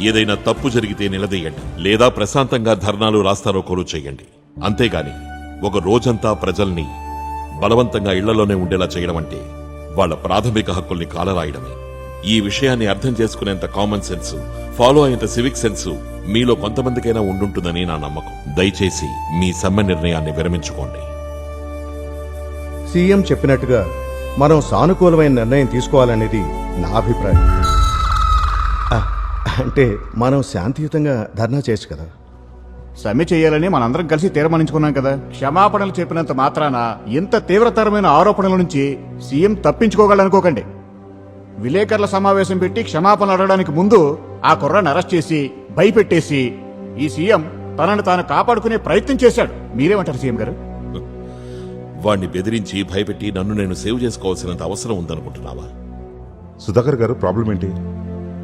ఏదైనా తప్పు జరిగితే నిలదీయండి. లేదా ప్రశాంతంగా ధర్నాలు రాస్తారోకోలు చేయండి. అంతేగాని ఒక రోజంతా ప్రజల్ని బలవంతంగా ఇళ్ళలోనే ఉండేలా చేయడం అంటే వాళ్ళ ప్రాథమిక హక్కుల్ని కాలరాయడమే. ఈ విషయాన్ని అర్థం చేసుకునేంత కామన్ సెన్స్ ఫాలో అయ్యేంత సివిక్ సెన్స్ మీలో కొంతమందికైనా ఉండుంటుందని నా నమ్మకం. దయచేసి మీ సమ్మె నిర్ణయాన్ని విరమించుకోండి. సీఎం చెప్పినట్టుగా మనం సానుకూలమైన నిర్ణయం తీసుకోవాలనేది నా అభిప్రాయం. అంటే మనం శాంతియుతంగా ధర్నా చేయొచ్చు కదా? సమ్మె చేయాలని మనందరం కలిసి తీర్మానించుకున్నాం కదా. క్షమాపణలు చెప్పినంత మాత్రాన ఇంత తీవ్రతరమైన ఆరోపణల నుంచి సీఎం తప్పించుకోగలనుకోకండి విలేకరుల సమావేశం పెట్టి క్షమాపణ అడగడానికి ముందు ఆ కుర్రాన్ని అరెస్ట్ చేసి భయపెట్టేసి ఈ సీఎం తనను తాను కాపాడుకునే ప్రయత్నం చేశాడు. మీరేమంటారు సీఎం గారు? వాణ్ణి బెదిరించి భయపెట్టి నన్ను నేను సేవ్ చేసుకోవాల్సినంత అవసరం ఉందనుకుంటున్నావా? సుధాకర్ గారు ప్రాబ్లం ఏంటి?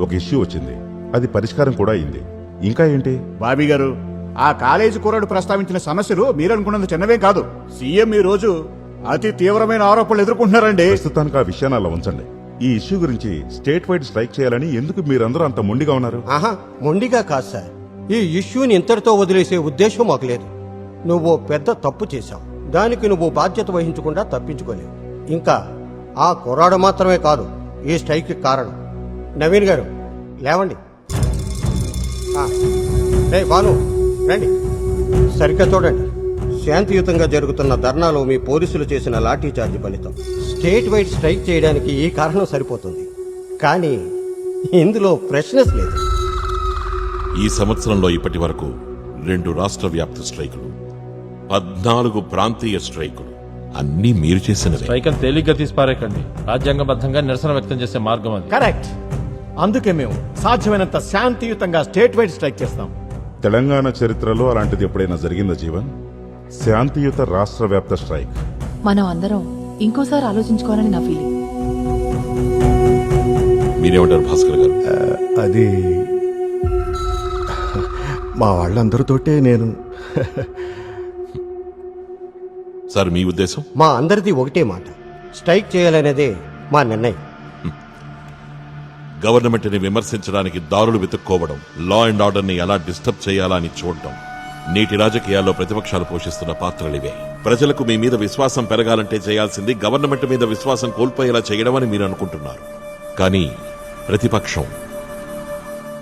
ఒక ఇష్యూ వచ్చింది. అది పరిష్కారం కూడా అయింది. ఇంకా ఏంటి? బాబీ గారు ఆ కాలేజీ కుర్రాడు ప్రస్తావించిన సమస్యలు మీరనుకున్నంత చిన్నవే కాదు. సీఎం ఈ రోజు అతి తీవ్రమైన ఆరోపణలు ఎదుర్కొంటున్నారండి. ప్రస్తుతానికి ఆ విషయాన్ని అలా ఉంచండి. ఈ ఇష్యూ గురించి స్టేట్ వైడ్ స్ట్రైక్ చేయాలని ఎందుకు మీరందరూ అంత మొండిగా ఉన్నారు? ఆహా మొండిగా కాదు సార్. ఈ ఇష్యూని ఇంతటితో వదిలేసే ఉద్దేశం మాకు లేదు. నువ్వు పెద్ద తప్పు చేశావు. దానికి నువ్వు బాధ్యత వహించకుండా తప్పించుకోలేవు. ఇంకా ఆ కుర్రాడు మాత్రమే కాదు ఈ స్ట్రైక్కి కారణం. నవీన్ గారు లేవండి. బాను రండి. సరిగ్గా చూడండి. శాంతియుతంగా జరుగుతున్న ధర్నాలో మీ పోలీసులు చేసిన లాఠీ చార్జ్ ఫలితం. స్టేట్ వైడ్ స్ట్రైక్ చేయడానికి ఈ కారణం సరిపోతుంది. కానీ ఇందులో ప్రశ్నస్ లేదు. ఈ సంవత్సరంలో ఇప్పటి వరకు రెండు రాష్ట్ర వ్యాప్త స్ట్రైకులు పద్నాలుగు ప్రాంతీయ స్ట్రైకులు అన్నీ మీరు చేసినవే. స్ట్రైక్ అని తేలిగ్గా తీసిపారేకండి రాజ్యాంగబద్ధంగా నిరసన వ్యక్తం చేసే మార్గం అది. కరెక్ట్. అందుకే మేము సాధ్యమైనంత శాంతియుతంగా స్టేట్ వైడ్ స్ట్రైక్ చేస్తాం. తెలంగాణ చరిత్రలో అలాంటిది ఎప్పుడైనా జరిగిందా జీవన్? శాంతియుత రాష్ట్ర వ్యాప్త స్ట్రైక్. మనం అందరం ఇంకోసారి ఆలోచించుకోవాలని నా ఫీలింగ్ మీరేమంటారు భాస్కర్ గారు? అది మా వాళ్ళందరితోటే నేను. సార్ మీ ఉద్దేశం? మా అందరిది ఒకటే మాట. స్ట్రైక్ చేయాలనేదే మా నిర్ణయం. గవర్నమెంట్ని విమర్శించడానికి దారులు వెతుక్కోవడం లా అండ్ ఆర్డర్ని ఎలా డిస్టర్బ్ చేయాలా అని చూడటం నేటి రాజకీయాల్లో ప్రతిపక్షాలు పోషిస్తున్న పాత్రలివే ప్రజలకు మీ మీద విశ్వాసం పెరగాలంటే చేయాల్సింది గవర్నమెంట్ మీద విశ్వాసం కోల్పోయేలా చేయడం అని మీరు అనుకుంటున్నారు. కానీ ప్రతిపక్షం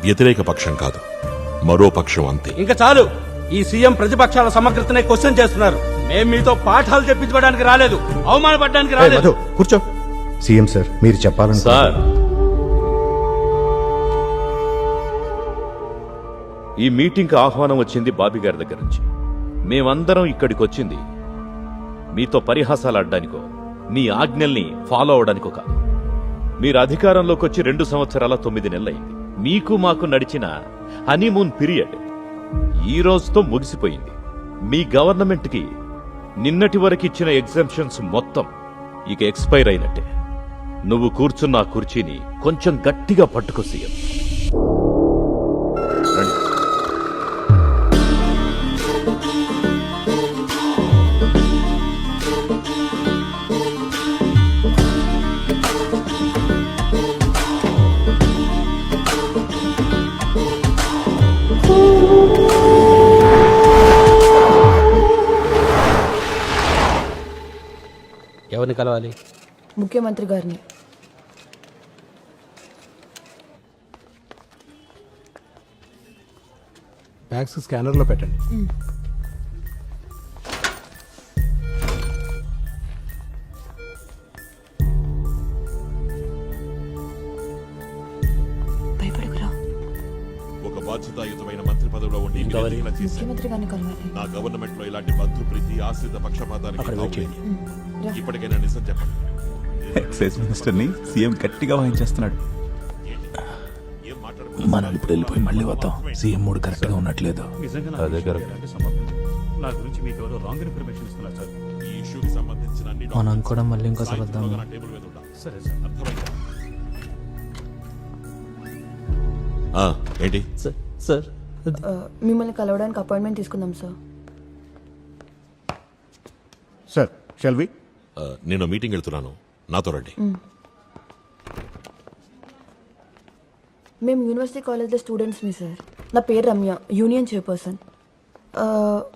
వ్యతిరేక పక్షం కాదు. మరో పక్షం అంతే. ఇంకా చాలు. ఈ సీఎం ప్రతిపక్షాల సమగ్రతనే క్వశ్చన్ చేస్తున్నారు. మేం మీతో పాఠాలు చెప్పించుకోవడానికి రాలేదు. అవమానపడడానికి రాలేదు. కూర్చో. సీఎం సార్ మీరు చెప్పాలని సార్ ఈ మీటింగ్కి ఆహ్వానం వచ్చింది బాబీగారి దగ్గర నుంచి. మేమందరం ఇక్కడికి వచ్చింది. మీతో పరిహాసాలు ఆడడానికో మీ ఆజ్ఞల్ని ఫాలో అవడానికో కాదు. మీరు అధికారంలోకి వచ్చి రెండు సంవత్సరాల తొమ్మిది నెలలైంది. మీకు మాకు నడిచిన హనీమూన్ పీరియడ్ ఈ రోజుతో ముగిసిపోయింది. మీ గవర్నమెంట్కి నిన్నటి వరకు ఇచ్చిన ఎగ్జామ్షన్స్ మొత్తం ఇక ఎక్స్పైర్ అయినట్టే. నువ్వు కూర్చున్న ఆ కుర్చీని కొంచెం గట్టిగా పట్టుకో సీఎం. ఎవరిని కలవాలి? ముఖ్యమంత్రి గారిని. బ్యాగ్స్ స్కానర్లో పెట్టండి. చేశాను. ముఖ్యమంత్రి గారిని కలవాలి. నా గవర్నమెంట్లో ఇలాంటి బంధు ప్రీతి ఆశ్రిత పక్షపాతానికి తావులేదు. ఇప్పటికైనా నిజం చెప్పండి. ఎక్సైజ్ మినిస్టర్ని సీఎం గట్టిగా వాయించేస్తున్నాడు. ఏం మాట్లాడుకుంటున్నారు? మనం ఇప్పుడు వెళ్ళిపోయి మళ్ళీ వద్దాం. సీఎం మూడు కరెక్ట్గా ఉండట్లేదు అదే కరెక్ట్. నా గురించి మీకు ఎవరో రాంగ్ ఇన్ఫర్మేషన్ ఇస్తున్నారు సార్. ఈ ఇష్యూకి సంబంధించిన అన్ని మనం కూడా మళ్ళీ ఇంకోసారి వద్దాం నా టేబుల్ మీద ఉండాలి. అర్థమైందా? ఆ, ఏంటి? సార్ మిమ్మల్ని కలవడానికి అపాయింట్మెంట్ తీసుకుందాం సార్. సార్ షెల్వి ఆ, నేను మీటింగ్ వెళ్తున్నాను. నాతో రండి. మేము యూనివర్సిటీ కాలేజ్లో స్టూడెంట్స్ మీ సార్. నా పేరు రమ్య యూనియన్ చైర్పర్సన్.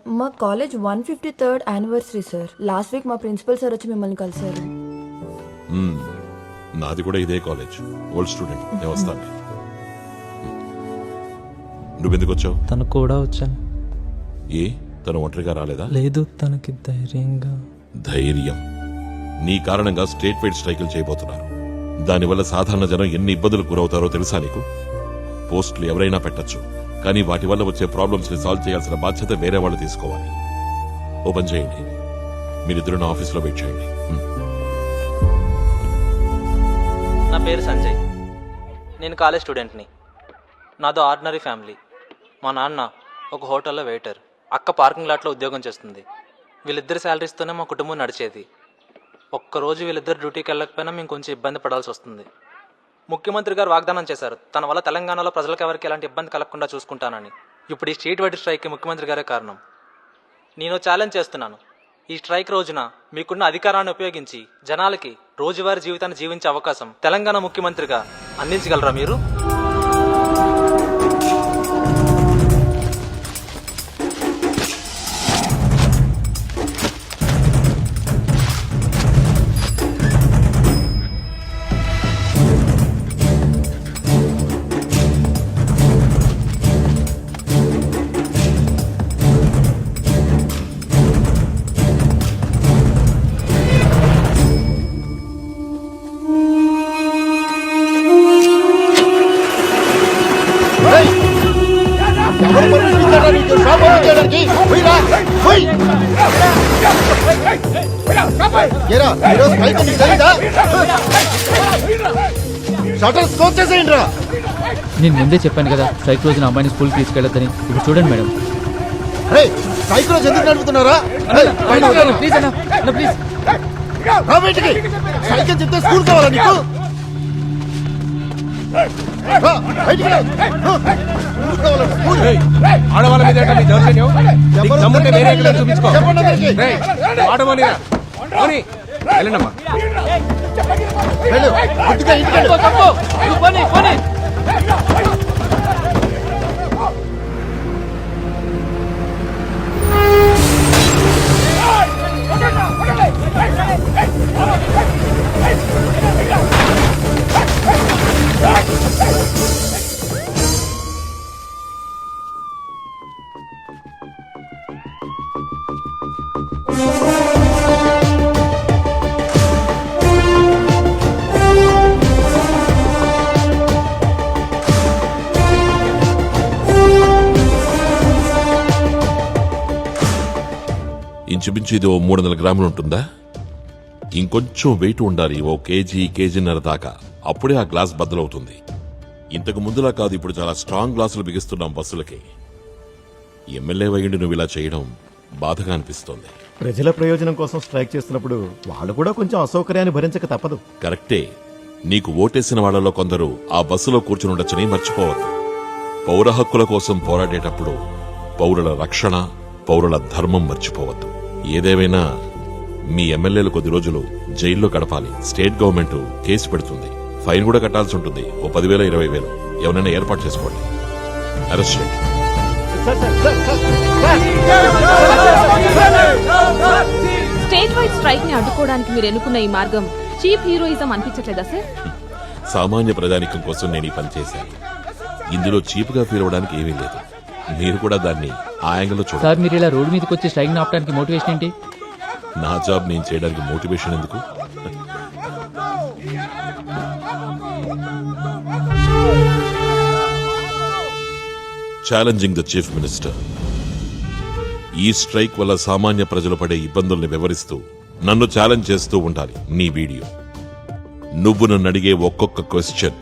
మా college one fifty third anniversary sir. Last week మా ప్రిన్సిపల్ సార్ వచ్చి మిమ్మల్ని కలిశారు. మ్మ్. నాది కూడా ఇదే కాలేజ్. Old student. నేను వస్తాను. నువ్వెందుకు వచ్చావు తను కూడా వచ్చాను. ఏ? తను ఒంటరిగా రాలేదా? లేదు తనకి ధైర్యంగా. ధైర్యం. నీ కారణంగా స్టేట్ వైడ్ స్ట్రైకులు చేయబోతున్నారు. దానివల్ల సాధారణ జనం ఎన్ని ఇబ్బందులకు గురవుతారో తెలుసా నీకు? పోస్టులు ఎవరైనా పెట్టొచ్చు. కానీ వాటి వల్ల వచ్చే ప్రాబ్లమ్స్ని సాల్వ్ చేయాల్సిన బాధ్యత వేరే వాళ్ళు తీసుకోవాలి. ఓపెన్ చేయండి. మీరిద్దరు నా ఆఫీస్లో వెయిట్ చేయండి. నా పేరు సంజయ్. నేను కాలేజ్ స్టూడెంట్ని. నాదో ఆర్డినరీ ఫ్యామిలీ. మా నాన్న ఒక హోటల్లో వెయిటర్. అక్క పార్కింగ్ లాట్లో ఉద్యోగం చేస్తుంది. వీళ్ళిద్దరి శాలరీస్తోనే మా కుటుంబం నడిచేది. ఒక్కరోజు వీళ్ళిద్దరు డ్యూటీకి వెళ్ళకపోయినా మేము కొంచెం ఇబ్బంది పడాల్సి వస్తుంది. ముఖ్యమంత్రి గారు వాగ్దానం చేశారు తన వల్ల తెలంగాణలో ప్రజలకు ఎవరికి ఎలాంటి ఇబ్బంది కలగకుండా చూసుకుంటానని. ఇప్పుడు ఈ స్ట్రీట్ వైడ్ స్ట్రైక్కి ముఖ్యమంత్రి గారే కారణం. నేను ఛాలెంజ్ చేస్తున్నాను. ఈ స్ట్రైక్ రోజున మీకున్న అధికారాన్ని ఉపయోగించి జనాలకి రోజువారీ జీవితాన్ని జీవించే అవకాశం తెలంగాణ ముఖ్యమంత్రిగా అందించగలరా మీరు? షటర్స్ క్లోజ్ చేసేయండి రా నేను ముందే చెప్పాను కదా రోజున అమ్మాయిని స్కూల్కి తీసుకెళ్ళొద్దని. ఇప్పుడు చూడండి మేడం. రే సైకిల్ ఎందుకు నడుపుతున్నారా. ప్లీజ్ అన్న ప్లీజ్ రా బయటికి. సైకిల్ చెప్తే స్కూల్ కావాలా నీకు? బయటికి ఆడవాళ్ళ మీద ఏంటండి దౌర్జన్యం? నీకు దమ్ముంటే వేరే చెప్పండి చూపించుకో ఆడమనిరా. పోనీ. వెళ్ళండమ్మా వెళ్ళు, ఇంచుమించు ఓ మూడు వందల గ్రాములు ఉంటుందా? ఇంకొంచెం వెయిట్ ఉండాలి ఓ కేజీ కేజీన్నర దాకా. అప్పుడే ఆ గ్లాస్ బద్దలవుతుంది. ఇంతకు ముందులా కాదు ఇప్పుడు చాలా స్ట్రాంగ్ గ్లాసులు బిగిస్తున్నాం బస్సులకి. ఎమ్మెల్యే వయ్యండి నువ్వు ఇలా చేయడం బాధగా అనిపిస్తోంది. ప్రజల ప్రయోజనం కోసం స్ట్రైక్ చేస్తున్నప్పుడు వాళ్ళు కూడా కొంచెం అసౌకర్యాన్ని భరించక తప్పదు. కరెక్టే. నీకు ఓటేసిన వాళ్ళలో కొందరు ఆ బస్సులో కూర్చుని ఉండొచ్చని మర్చిపోవద్దు. పౌర హక్కుల కోసం పోరాడేటప్పుడు పౌరుల రక్షణ పౌరుల ధర్మం మర్చిపోవద్దు. ఏదేమైనా మీ ఎమ్మెల్యేలు కొద్ది రోజులు జైల్లో గడపాలి. స్టేట్ గవర్నమెంట్ కేసు పెడుతుంది. ఫైన్ కూడా కట్టాల్సి ఉంటుంది. ఓ పదివేల ఇరవై వేలు. ఎవరైనా ఏర్పాటు చేసుకోండి. అరెస్ట్ చేయండి. స్టేట్ వైడ్ స్ట్రైక్ని అడ్డుకోవడానికి మీరు ఎన్నుకున్న ఈ మార్గం చీప్ హీరోయిజం అనిపించట్లేదా సార్? సామాన్య ప్రజానికం కోసం నేను ఈ పని చేశాను. ఇందులో చీప్గా ఫీల్ అవ్వడానికి ఏమీ లేదు. మీరు కూడా దాన్ని ఆ యాంగిల్లో చూడండి. సార్ మీరు ఇలా రోడ్డు మీదకి వచ్చి స్ట్రైక్ ఆపడానికి మోటివేషన్ ఏంటి? నా జాబ్ నేను చేయడానికి మోటివేషన్ ఎందుకు? ఛాలెంజింగ్ ద చీఫ్ మినిస్టర్ ఈ స్ట్రైక్ వల్ల సామాన్య ప్రజలు పడే ఇబ్బందుల్ని వివరిస్తూ నన్ను ఛాలెంజ్ చేస్తూ ఉండాలి నీ వీడియో. నువ్వు నన్ను అడిగే ఒక్కొక్క క్వశ్చన్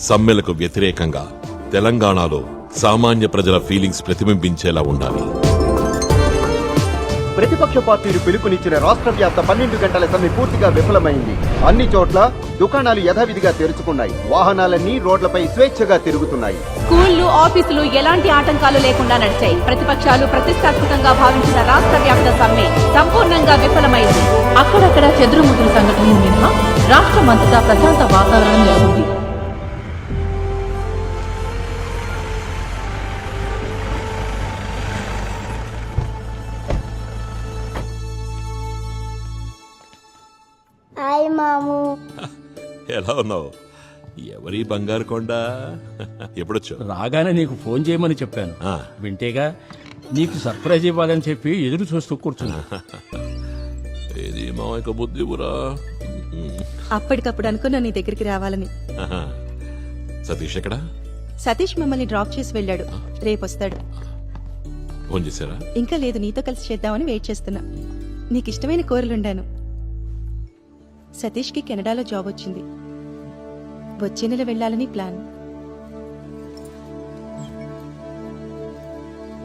సమ్మెలకు వ్యతిరేకంగా తెలంగాణలో సామాన్య ప్రజల ఫీలింగ్స్ ప్రతిబింబించేలా ఉండాలి. ప్రతిపక్ష పార్టీలు పిలుపునిచ్చిన రాష్ట్ర వ్యాప్త పన్నెండు గంటల సమ్మె పూర్తిగా విఫలమైంది. అన్ని చోట్ల దుకాణాలు యథావిధిగా తెరుచుకున్నాయి. వాహనాలన్నీ రోడ్లపై స్వేచ్ఛగా తిరుగుతున్నాయి. స్కూళ్ళు ఆఫీసులు ఎలాంటి ఆటంకాలు లేకుండా నడిచాయి. ప్రతిపక్షాలు ప్రతిష్టాత్మకంగా భావించిన రాష్ట్ర వ్యాప్త సమ్మె సంపూర్ణంగా విఫలమైంది. అక్కడక్కడ చెదురుముదురు సంఘటనలు మినహా రాష్ట్రమంతటా ప్రశాంత వాతావరణం నెలకొంది. ఎలా ఉన్నావు? ఎవరి బంగారు కొండ? ఎప్పుడొచ్చు రాగానే నీకు ఫోన్ చేయమని చెప్పాను. ఆ. వింటేగా నీకు సర్ప్రైజ్ ఇవ్వాలని చెప్పి ఎదురు చూస్తూ కూర్చున్నా. ఏది బుద్ధి అప్పటికప్పుడు అనుకున్నా నీ దగ్గరికి రావాలని. సతీష్ ఎక్కడా? సతీష్ మమ్మల్ని డ్రాప్ చేసి వెళ్ళాడు. రేపు వస్తాడు ఫోన్ చేశారా? ఇంకా లేదు నీతో కలిసి చేద్దామని వెయిట్ చేస్తున్నా. నీకు ఇష్టమైన కూరలుండాను. సతీష్కి కెనడాలో జాబ్ వచ్చింది. వచ్చే నెల వెళ్ళాలని ప్లాన్.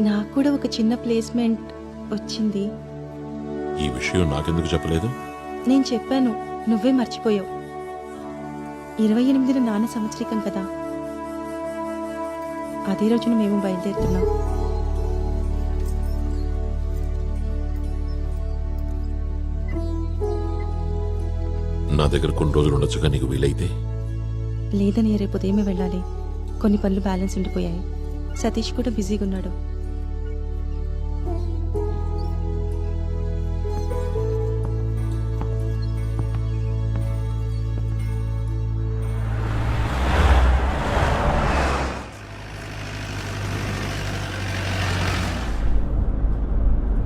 నాకు కూడా ఒక చిన్న ప్లేస్మెంట్ వచ్చింది. ఈ విషయం నాకెందుకు చెప్పలేదు? నేను చెప్పాను నువ్వే మర్చిపోయావు. ఇరవై ఎనిమిదిన నాన్న సంవత్సరికం కదా. అదే రోజున మేము బయలుదేరుతున్నాం. నా దగ్గర కొన్ని రోజులు ఉండొచ్చుగా నీకు వీలైతే? లేదని రేపు ఉదయమే వెళ్ళాలి? కొన్ని పనులు బ్యాలెన్స్ ఉండిపోయాయి. సతీష్ కూడా బిజీగా ఉన్నాడు.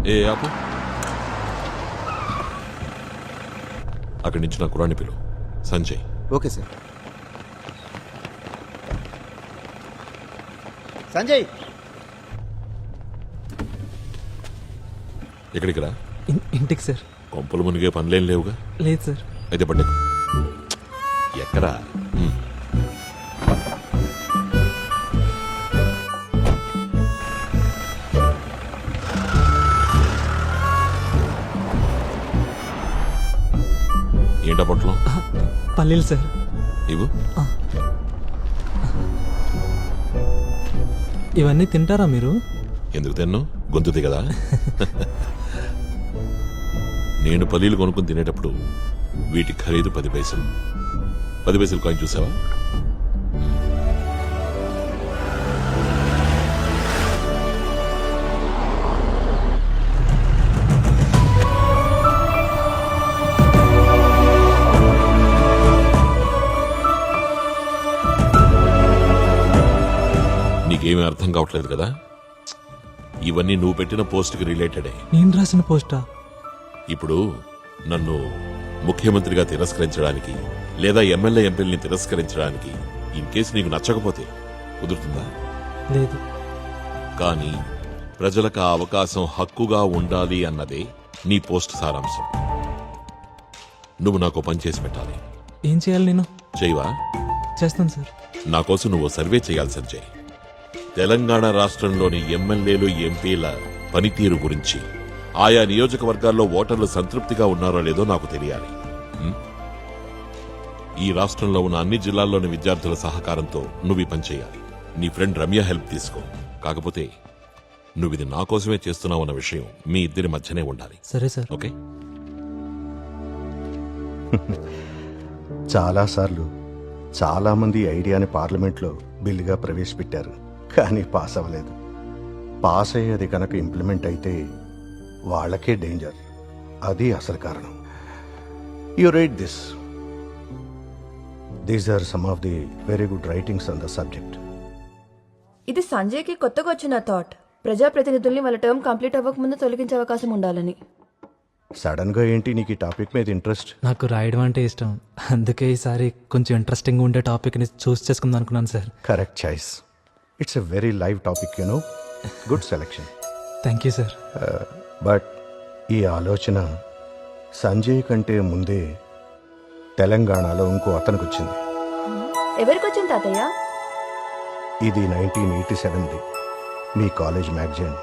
ఏ ఆపు. అక్కడి నుంచి నా కురాన్ని పిలు. సంజయ్. Okay sir. సంజయ్! ఎక్కడికి రా? ఇంటికి సార్. కొంపలు మునిగే పనులేం లేవుగా? లేదు సార్. అయితే పడ్డకు ఎక్కడా? ఏంటా పొట్టలో పల్లీలు సార్. ఇవ్వు. ఇవన్నీ తింటారా మీరు? ఎందుకు తిన్ను? గొంతు దిగదా నేను పల్లీలు కొనుక్కుని తినేటప్పుడు వీటి ఖరీదు పది పైసలు. పది పైసలు కాయిన్ చూసావా? నీకేమీ అర్థం కావట్లేదు కదా? ఇవన్నీ నువ్వు పెట్టిన పోస్ట్కి రిలేటెడే. నేను రాసిన పోస్టా? ఇప్పుడు నన్ను ముఖ్యమంత్రిగా తిరస్కరించడానికి లేదా ఎమ్మెల్యే ఎంపీల్ని తిరస్కరించడానికి ఇన్ కేసు నీకు నచ్చకపోతే కుదురుతుందా? లేదు. కానీ ప్రజలకు ఆ అవకాశం హక్కుగా ఉండాలి అన్నదే నీ పోస్ట్ సారాంశం. నువ్వు నాకు పని చేసి పెట్టాలి. ఏం చేయాలి నేను? చేయవా? చేస్తాను సార్. నా కోసం నువ్వు సర్వే చేయాలి సంజయ్ తెలంగాణ రాష్ట్రంలోని ఎమ్మెల్యేలు ఎంపీల పనితీరు గురించి. ఆయా నియోజకవర్గాల్లో ఓటర్లు సంతృప్తిగా ఉన్నారో లేదో నాకు తెలియాలి? ఈ రాష్ట్రంలో ఉన్న అన్ని జిల్లాల్లోని విద్యార్థుల సహకారంతో నువ్వు ఈ పని చేయాలి. నీ ఫ్రెండ్ రమ్య హెల్ప్ తీసుకో. కాకపోతే నువ్వు ఇది నా కోసమే చేస్తున్నావు అన్న విషయం మీ ఇద్దరి మధ్యనే ఉండాలి. సరే సార్. ఓకే? చాలాసార్లు చాలామంది ఐడియాని పార్లమెంట్లో బిల్లుగా ప్రవేశపెట్టారు. కానీ పాస్ అవ్వలేదు. పాస్ అయ్యేది కనుక ఇంప్లిమెంట్ అయితే వాళ్ళకే డేంజర్. అది అసలు కారణం. You write this. These are some of the very good writings on the subject. ఇది సంజయ్కి కొత్తగా వచ్చిన థాట్. ప్రజాప్రతినిధుల్ని వాళ్ళ టర్మ్ కంప్లీట్ అవ్వకముందు తొలగించే అవకాశం ఉండాలని. సడన్గా ఏంటి నీకు ఈ టాపిక్ మీద ఇంట్రెస్ట్? నాకు రాయడం అంటే ఇష్టం. అందుకే ఈసారి కొంచెం ఇంట్రెస్టింగ్ ఉండే టాపిక్ని చూస్ చేసుకుందాం అనుకున్నాను sir. Correct choice. It's a very live topic you know good selection thank you sir but ఈ ఆలోచన సంజయ్ కంటే ముందే తెలంగాణలో ఇంకో అతనికి వచ్చింది ఎవరికి వచ్చింది తాతయ్య? ఇది నైన్టీన్ ఎయిటీ సెవెన్ది. మీ కాలేజ్ మ్యాగజైన్.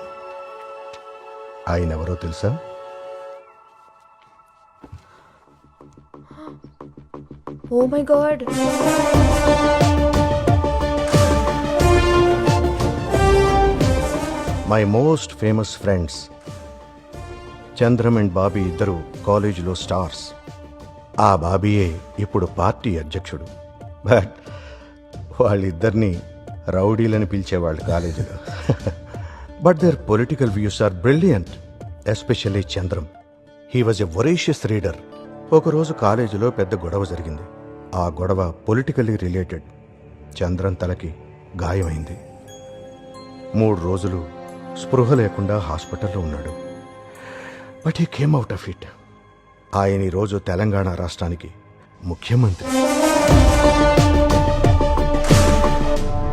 ఆయన ఎవరో తెలుసా? ఓ my god my most famous friends. Chandram and Bobby ఇద్దరు కాలేజీలో స్టార్స్. ఆ బాబీయే ఇప్పుడు పార్టీ అధ్యక్షుడు. బట్ వాళ్ళిద్దరినీ రౌడీలని పిలిచేవాళ్ళు కాలేజీలో. But their political views are brilliant especially Chandram. He was a voracious reader. ఒకరోజు కాలేజీలో పెద్ద గొడవ జరిగింది. ఆ గొడవ పొలిటికలీ రిలేటెడ్. చంద్రం తలకి గాయమైంది. మూడు రోజులు స్పృహ లేకుండా హాస్పిటల్లో ఉన్నాడు. But he came out of it. ఆయన ఈరోజు తెలంగాణ రాష్ట్రానికి ముఖ్యమంత్రి.